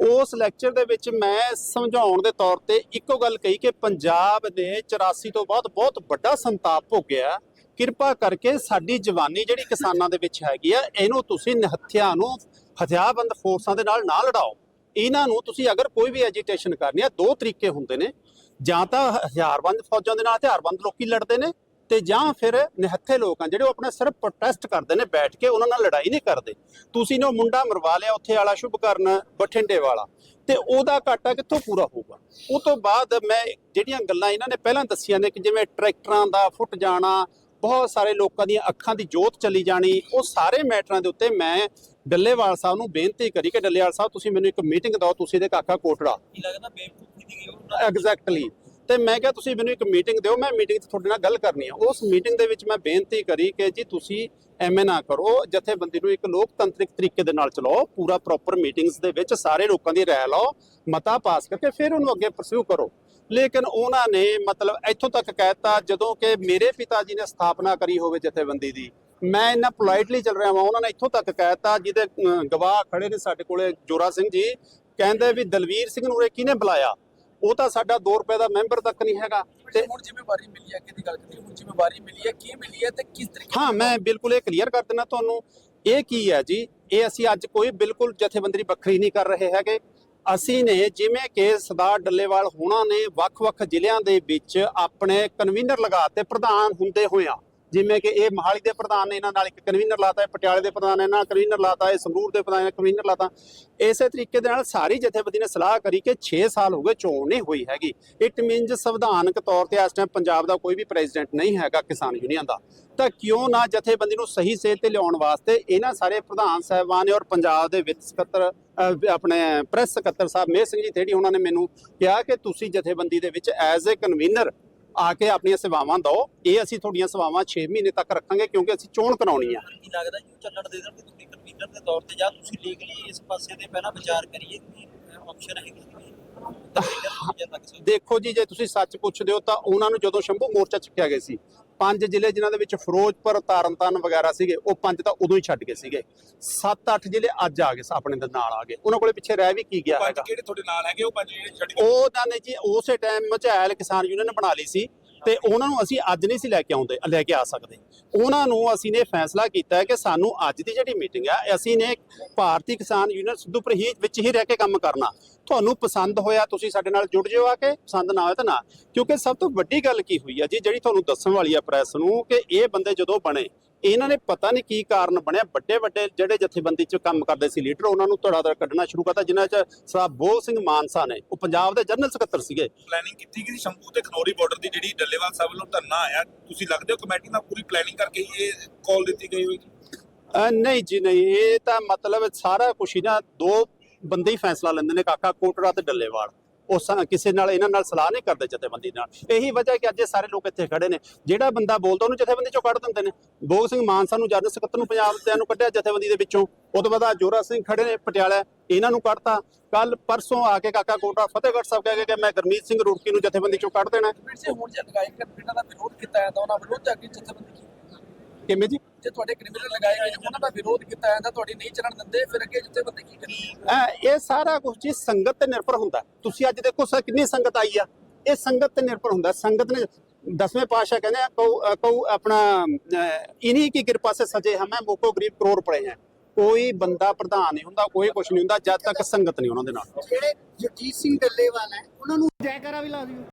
ਉਸ ਲੈਕਚਰ ਦੇ ਵਿੱਚ ਮੈਂ ਸਮਝਾਉਣ ਦੇ ਤੌਰ ਤੇ ਇੱਕੋ ਗੱਲ ਕਹੀ ਕਿ ਪੰਜਾਬ ਨੇ 84 ਤੋਂ ਬਾਅਦ ਬਹੁਤ ਵੱਡਾ ਸੰਤਾਪ ਭੋਗਿਆ। ਕਿਰਪਾ ਕਰਕੇ ਸਾਡੀ ਜਵਾਨੀ ਜਿਹੜੀ ਕਿਸਾਨਾਂ ਦੇ ਵਿੱਚ ਹੈਗੀ ਆ, ਇਹਨੂੰ ਤੁਸੀਂ ਨਿਹੱਥਿਆਂ ਨੂੰ ਹਥਿਆਰਬੰਦ ਫੋਰਸਾਂ ਦੇ ਨਾਲ ਨਾ ਲੜਾਓ। ਇਹਨਾਂ ਨੂੰ ਤੁਸੀਂ ਅਗਰ ਕੋਈ ਵੀ ਐਜੀਟੇਸ਼ਨ ਕਰਨੀ ਆ, ਦੋ ਤਰੀਕੇ ਹੁੰਦੇ ਨੇ। ਜਾਂ ਤਾਂ ਹਥਿਆਰਬੰਦ ਫੌਜਾਂ ਦੇ ਨਾਲ ਹਥਿਆਰਬੰਦ ਲੋਕੀ ਲੜਦੇ ਨੇ ਤੇ ਜਾਂ ਫਿਰ ਨਿਹੱਥੇ ਲੋਕ ਆ ਜਿਹੜੇ ਉਹ ਆਪਣਾ ਸਿਰਫ ਪ੍ਰੋਟੈਸਟ ਕਰਦੇ ਨੇ, ਬੈਠ ਕੇ ਉਹਨਾਂ ਨਾਲ ਲੜਾਈ ਨਹੀਂ ਕਰਦੇ। ਤੁਸੀਂ ਨੇ ਉਹ ਮੁੰਡਾ ਮਰਵਾ ਲਿਆ ਉੱਥੇ ਵਾਲਾ ਸ਼ੁਭ ਕਰਨ ਬਠਿੰਡੇ ਵਾਲਾ ਤੇ ਉਹਦਾ ਘਾਟਾ ਕਿੱਥੋਂ ਪੂਰਾ ਹੋਊਗਾ? ਉਹ ਤੋਂ ਬਾਅਦ ਮੈਂ ਜਿਹੜੀਆਂ ਗੱਲਾਂ ਇਹਨਾਂ ਨੇ ਪਹਿਲਾਂ ਦੱਸੀਆਂ ਨੇ ਕਿ ਜਿਵੇਂ ਟਰੈਕਟਰਾਂ ਦਾ ਫੁੱਟ ਜਾਣਾ, ਬਹੁਤ ਸਾਰੇ ਲੋਕਾਂ ਦੀਆਂ ਅੱਖਾਂ ਦੀ ਜੋਤ ਚਲੀ ਜਾਣੀ, ਉਹ ਸਾਰੇ ਮੈਟਰਾਂ ਦੇ ਉੱਤੇ ਮੈਂ ਡੱਲੇਵਾਲ ਸਾਹਿਬ ਨੂੰ ਬੇਨਤੀ ਕਰੀ ਕਿ ਡੱਲੇਵਾਲ ਸਾਹਿਬ, ਤੁਸੀਂ ਮੈਨੂੰ ਇੱਕ ਮੀਟਿੰਗ ਦਿਓ, ਤੁਸੀਂ ਦੇ ਕਾਕਾ ਕੋਟੜਾ। ਕੀ ਲੱਗਦਾ ਬੇਵਕੂਫੀ ਐਗਜ਼ੈਕਟਲੀ ਤੇ ਮੈਂ ਕਿਹਾ ਤੁਸੀਂ ਮੈਨੂੰ ਇੱਕ ਮੀਟਿੰਗ ਦਿਓ, ਮੈਂ ਮੀਟਿੰਗ 'ਚ ਤੁਹਾਡੇ ਨਾਲ ਗੱਲ ਕਰਨੀ ਆ। ਉਸ ਮੀਟਿੰਗ ਦੇ ਵਿੱਚ ਮੈਂ ਬੇਨਤੀ ਕਰੀ ਕਿ ਜੀ ਤੁਸੀਂ ਐਵੇਂ ਨਾ ਕਰੋ, ਜਥੇਬੰਦੀ ਨੂੰ ਇੱਕ ਲੋਕਤੰਤਰਿਕ ਤਰੀਕੇ ਦੇ ਨਾਲ ਚਲਾਓ, ਪੂਰਾ ਪ੍ਰੋਪਰ ਮੀਟਿੰਗਸ ਦੇ ਵਿੱਚ ਸਾਰੇ ਲੋਕਾਂ ਦੀ ਰਾਏ ਲਓ, ਮਤਾ ਪਾਸ ਕਰਕੇ ਫਿਰ ਉਹਨੂੰ ਅੱਗੇ ਪਰਸਿਊ ਕਰੋ। ਲੇਕਿਨ ਉਹਨਾਂ ਨੇ ਮਤਲਬ ਇੱਥੋਂ ਤੱਕ ਕਹਿਤਾ ਜਦੋਂ ਕਿ ਮੇਰੇ ਪਿਤਾ ਜੀ ਨੇ ਸਥਾਪਨਾ ਕਰੀ ਹੋਵੇ ਜਥੇਬੰਦੀ ਦੀ, ਮੈਂ ਇਹਨਾਂ ਪੋਲਾਈਟਲੀ ਚੱਲ ਰਿਹਾ ਹਾਂ ਉਹਨਾਂ ਨੇ ਇੱਥੋਂ ਤੱਕ ਕਹਿਤਾ ਜਿਹਦੇ ਗਵਾਹ ਖੜੇ ਨੇ ਸਾਡੇ ਕੋਲੇ, ਜੋਰਾ ਸਿੰਘ ਜੀ, ਕਹਿੰਦੇ ਵੀ ਦਲਵੀਰ ਸਿੰਘ ਨੂੰ ਇਹ ਕਿਹਨੇ ਬੁਲਾਇਆ। ਉਹ ਤਾਂ ਸਾਡਾ 2 ਰੁਪਏ ਦਾ ਮੈਂਬਰ ਤੱਕ ਨਹੀਂ ਹੈਗਾ ਤੇ ਹੁਣ ਜ਼ਿੰਮੇਵਾਰੀ ਮਿਲੀ ਹੈ ਕਿਹਦੀ ਗੱਲ ਕਰੀਏ? ਹੁਣ ਜ਼ਿੰਮੇਵਾਰੀ ਮਿਲੀ ਹੈ ਕੀ ਮਿਲੀ ਹੈ ਤੇ ਕਿਸ ਤਰੀਕੇ ਹਾਂ ਮੈਂ ਬਿਲਕੁਲ ਇਹ ਕਲੀਅਰ ਕਰ ਦਿੰਦਾ ਤੁਹਾਨੂੰ ਇਹ ਕੀ ਹੈ ਜੀ? ਇਹ ਅਸੀਂ ਅੱਜ ਕੋਈ ਬਿਲਕੁਲ ਜਥੇਬੰਦੀ ਵੱਖਰੀ ਨਹੀਂ ਕਰ ਰਹੇ ਹੈਗੇ। ਅਸੀਂ ਨੇ ਜਿਵੇਂ ਕਿ ਸਰਦਾਰ ਡੱਲੇਵਾਲ ਹੋਣਾ ਨੇ ਵੱਖ-ਵੱਖ ਜ਼ਿਲ੍ਹਿਆਂ ਦੇ ਵਿੱਚ ਆਪਣੇ ਕਨਵੀਨਰ ਲਗਾਤੇ ਪ੍ਰਧਾਨ ਹੁੰਦੇ ਹੋਇਆਂ ਜਿਵੇਂ ਕਿ ਇਹ ਮਹਾਲੀ ਦੇ ਪ੍ਰਧਾਨ ਨੇ ਇਹਨਾਂ ਨਾਲ ਇੱਕ ਕਨਵੀਨਰ ਲਾਤਾ ਹੈ ਪਟਿਆਲੇ ਦੇ ਪ੍ਰਧਾਨ ਨੇ ਇਹਨਾਂ ਨਾਲ ਕਨਵੀਨਰ ਲਾਤਾ ਹੈ ਸੰਗਰੂਰ ਦੇ ਪ੍ਰਧਾਨ ਨੇ ਕਨਵੀਨਰ ਲਾਤਾ। ਇਸੇ ਤਰੀਕੇ ਦੇ ਨਾਲ ਸਾਰੀ ਜਥੇਬੰਦੀ ਨੇ ਸਲਾਹ ਕਰੀ ਕਿ 6 ਸਾਲ ਹੋ ਗਏ ਚੋਣ ਨਹੀਂ ਹੋਈ ਹੈਗੀ। ਇਟ ਮੀਨਸ ਸੰਵਿਧਾਨਕ ਤੌਰ ਤੇ ਇਸ ਟਾਈਮ ਪੰਜਾਬ ਦਾ ਕੋਈ ਵੀ ਪ੍ਰੈਜ਼ੀਡੈਂਟ ਨਹੀਂ ਹੈਗਾ ਕਿਸਾਨ ਯੂਨੀਅਨ ਦਾ। ਤਾਂ ਕਿਉਂ ਨਾ ਜਥੇਬੰਦੀ ਨੂੰ ਸਹੀ ਸੇਧ ਤੇ ਲਿਆਉਣ ਵਾਸਤੇ ਇਹਨਾਂ ਸਾਰੇ ਪ੍ਰਧਾਨ ਸਾਹਿਬਾਨ ਨੇ ਔਰ ਪੰਜਾਬ ਦੇ ਵਿੱਤ ਸਕੱਤਰ ਆਪਣੇ ਪ੍ਰੈਸ ਸਕੱਤਰ ਸਾਹਿਬ ਮੇਰ ਸਿੰਘ ਜੀ ਥੇੜੀ ਉਹਨਾਂ ਨੇ ਮੈਨੂੰ ਕਿਹਾ ਕਿ ਤੁਸੀਂ ਜਥੇਬੰਦੀ ਦੇ ਵਿੱਚ ਐਜ਼ ਅ ਕਨਵੀਨਰ ਆ ਕੇ ਆਪਣੀਆਂ ਸੇਵਾਵਾਂ ਦਿਓ। ਇਹ ਅਸੀਂ ਤੁਹਾਡੀਆਂ ਸੇਵਾਵਾਂ 6 ਮਹੀਨੇ ਤੱਕ ਰੱਖਾਂਗੇ ਕਿਉਂਕਿ ਅਸੀਂ ਚੋਣ ਕਰਾਉਣੀ ਆ। ਕੀ ਲੱਗਦਾ ਜੀ ਚੱਲਣ ਦੇ ਦੇਣਗੇ? ਤੁਸੀਂ ਕਨਵੀਨਰ ਦੇ ਤੌਰ ਤੇ ਜਾਂ ਤੁਸੀਂ ਲੀਗਲੀ ਇਸ ਪਾਸੇ ਤੇ ਪਹਿਲਾਂ ਵਿਚਾਰ ਕਰੀਏ। ਕਿ ਆਪਸ਼ਨ ਹੈਗੀ ਦੇਖੋ ਜੀ ਜੇ ਤੁਸੀਂ ਸੱਚ ਪੁੱਛਦੇ ਹੋ ਤਾਂ ਉਹਨਾਂ ਨੂੰ ਜਦੋਂ ਸ਼ੰਭੂ ਮੋਰਚਾ ਚੱਕਿਆ ਗਿਆ ਸੀ ਪੰਜ ਜ਼ਿਲ੍ਹੇ ਜਿਨ੍ਹਾਂ ਦੇ ਵਿੱਚ ਫਿਰੋਜ਼ਪੁਰ ਤਰਨਤਾਰਨ ਵਗੈਰਾ ਸੀਗੇ ਉਹ ਪੰਜ ਤਾਂ ਉਦੋਂ ਹੀ ਛੱਡ ਗਏ ਸੀਗੇ। 7-8 ਜ਼ਿਲ੍ਹੇ ਅੱਜ ਆ ਗਏ ਆਪਣੇ ਦੇ ਨਾਲ ਆ ਗਏ। ਉਹਨਾਂ ਕੋਲੇ ਪਿੱਛੇ ਰਹਿ ਵੀ ਕੀ ਗਿਆ ਹੈਗਾ? ਕਿਹੜੇ ਤੁਹਾਡੇ ਨਾਲ ਹੈਗੇ ਉਹ ਪੰਜ ਜਿਹੜੇ ਛੱਡ ਗਏ? ਉਹਨਾਂ ਨੇ ਜੀ ਉਸੇ ਟਾਈਮ ਮਝੈਲ ਕਿਸਾਨ ਯੂਨੀਅਨ ਬਣਾ ਲਈ ਸੀ। ਤੇ ਉਹਨਾਂ ਨੂੰ ਅਸੀਂ ਅੱਜ ਨਹੀਂ ਸੀ ਲੈ ਕੇ ਆਉਂਦੇ, ਲੈ ਕੇ ਆ ਸਕਦੇ। ਉਹਨਾਂ ਨੂੰ ਅਸੀਂ ਨੇ ਫੈਸਲਾ ਕੀਤਾ ਕਿ ਸਾਨੂੰ ਅੱਜ ਦੀ ਜਿਹੜੀ ਮੀਟਿੰਗ ਹੈ ਅਸੀਂ ਨੇ ਭਾਰਤੀ ਕਿਸਾਨ ਯੂਨੀਅਨ ਸਿੱਧੂਪੁਰ ਹੀ ਵਿੱਚ ਹੀ ਰਹਿ ਕੇ ਕੰਮ ਕਰਨਾ। ਤੁਹਾਨੂੰ ਪਸੰਦ ਹੋਇਆ, ਤੁਸੀਂ ਸਾਡੇ ਨਾਲ ਜੁੜ ਜਿਓ ਆ ਕੇ, ਪਸੰਦ ਨਾ ਹੋਇਆ ਤਾਂ ਨਾ। ਕਿਉਂਕਿ ਸਭ ਤੋਂ ਵੱਡੀ ਗੱਲ ਕੀ ਹੋਈ ਹੈ ਜੀ, ਜਿਹੜੀ ਤੁਹਾਨੂੰ ਦੱਸਣ ਵਾਲੀ ਆ ਪ੍ਰੈਸ ਨੂੰ, ਕਿ ਇਹ ਬੰਦੇ ਜਦੋਂ ਬਣੇ ਇਹਨਾਂ ਨੇ ਪਤਾ ਨਹੀਂ ਕੀ ਕਾਰਨ ਬਣਿਆ। ਵੱਡੇ ਵੱਡੇ ਜਿਹੜੇ ਜਥੇਬੰਦੀ 'ਚ ਕੰਮ ਕਰਦੇ ਸੀ ਲੀਡਰ ਉਹਨਾਂ ਨੂੰ ਧੜਾ ਧੜ ਕੱਢਣਾ ਸ਼ੁਰੂ ਕਰਤਾ ਜਿਨ੍ਹਾਂ 'ਚ ਸਰਦਾਰ ਬੋਲ ਸਿੰਘ ਮਾਨਸਾ ਨੇ। ਉਹ ਪੰਜਾਬ ਦੇ ਜਨਰਲ ਸਕੱਤਰ ਸੀਗੇ। ਪਲੈਨਿੰਗ ਕੀਤੀ ਗਈ ਸੀ ਸ਼ੰਭੂ ਤੇ ਖਨੌਰੀ ਬਾਰਡਰ ਦੀ ਜਿਹੜੀ ਡੱਲੇਵਾਲ ਸਾਹਿਬ ਵੱਲੋਂ ਧਰਨਾ ਆਇਆ। ਤੁਸੀਂ ਲੱਗਦੇ ਹੋ ਕਮੇਟੀ ਨਾਲ ਪੂਰੀ ਪਲੈਨਿੰਗ ਕਰਕੇ ਹੀ ਇਹ ਕਾਲ ਦਿੱਤੀ ਗਈ ਹੋਈ ਨਹੀਂ ਜੀ ਨਹੀਂ। ਇਹ ਤਾਂ ਮਤਲਬ ਸਾਰਾ ਕੁਛ ਹੀ ਨਾ ਦੋ ਬੰਦੇ ਹੀ ਫੈਸਲਾ ਲੈਂਦੇ ਨੇ ਕਾਕਾ ਕੋਟੜਾ ਤੇ ਡੱਲੇਵਾਲ। ਉਹ ਸ- ਕਿਸੇ ਨਾਲ ਇਹਨਾਂ ਨਾਲ ਸਲਾਹ ਨਹੀਂ ਕਰਦੇ ਜਥੇਬੰਦੀ ਨਾਲ। ਇਹੀ ਵਜ੍ਹਾ ਕਿ ਅੱਜ ਇਹ ਸਾਰੇ ਲੋਕ ਇੱਥੇ ਖੜੇ ਨੇ। ਜਿਹੜਾ ਬੰਦਾ ਬੋਲਦਾ ਉਹਨੂੰ ਜਥੇਬੰਦੀ ਚੋਂ ਕੱਢ ਦਿੰਦੇ ਨੇ। ਬੋਗ ਸਿੰਘ ਮਾਨਸਾ ਨੂੰ ਜਨਰਲ ਸਕੱਤਰ ਨੂੰ ਪੰਜਾਬ ਦੇ ਨੂੰ ਕੱਢਿਆ ਜਥੇਬੰਦੀ ਦੇ ਵਿੱਚੋਂ ਉਹ ਤੋਂ ਬਾਅਦ ਜੋਰਾ ਸਿੰਘ ਖੜੇ ਨੇ ਪਟਿਆਲਾ ਇਹਨਾਂ ਨੂੰ ਕੱਢਤਾ। ਕੱਲ ਪਰਸੋਂ ਆ ਕੇ ਕਾਕਾ ਕੋਟੜਾ ਫਤਿਹਗੜ੍ਹ ਸਾਹਿਬ ਕਹਿ ਕੇ ਕਿ ਮੈਂ ਗੁਰਮੀਤ ਸਿੰਘ ਰੁੜਕੀ ਨੂੰ ਜਥੇਬੰਦੀ ਚੋਂ ਕੱਢ ਦੇਣਾ। ਫਿਰ ਸੇ ਹੁਣ ਜੇ ਲਗਾਏ ਕਨਵੀਨਰ ਦਾ ਵਿਰੋਧ ਕੀਤਾ ਜਾਂਦਾ ਉਹਨਾਂ ਵੱਲੋਂ ਤਾਂ ਅੱਗੇ ਜਥੇਬੰਦੀ ਕੀ ਕਿਵੇਂ ਜੀ? ਜਿੱਥੇ ਤੁਹਾਡੇ ਕ੍ਰਿਮੀਨਲ ਲਗਾਏ ਗਏ ਉਹਨਾਂ ਦਾ ਵਿਰੋਧ ਕੀਤਾ ਜਾਂਦਾ ਤੁਹਾਡੀ ਨਹੀਂ ਚੜਨ ਦਿੰਦੇ ਫਿਰ ਅੱਗੇ ਜਿੱਥੇ ਬੰਦੇ ਕੀ ਕਰਦੇ ਇਹ ਸਾਰਾ ਕੁਝ ਜੀ ਸੰਗਤ ਤੇ ਨਿਰਭਰ ਹੁੰਦਾ। ਤੁਸੀਂ ਅੱਜ ਦੇਖੋ ਸਰ ਕਿੰਨੀ ਸੰਗਤ ਆਈ ਆ। ਇਹ ਸੰਗਤ ਤੇ ਨਿਰਭਰ ਹੁੰਦਾ। ਸੰਗਤ ਨੇ ਦਸਵੇਂ ਪਾਸ਼ਾ ਕਹਿੰਦੇ ਆ ਕਉ ਕਉ ਆਪਣਾ ਇਨੀ ਕੀ ਕਿਰਪਾ ਸੇ ਸਜੇ ਹਮੇ ਮੋਕੋ ਗਰੀਬ ਕਰੋੜ ਪੜੇ ਹੈ। ਕੋਈ ਬੰਦਾ ਪ੍ਰਧਾਨ ਨਹੀਂ ਹੁੰਦਾ ਕੋਈ ਕੁਛ ਨਹੀਂ ਹੁੰਦਾ ਜਦ ਤੱਕ ਸੰਗਤ ਨਹੀਂ ਉਹਨਾਂ ਦੇ ਨਾਲ। ਜਿਹੜੇ ਜਗਜੀਤ ਸਿੰਘ ਡੱਲੇਵਾਲ ਹੈ ਉਹਨਾਂ ਨੂੰ ਜੈਕਾਰਾ ਵੀ ਲਾ ਦਿਓ।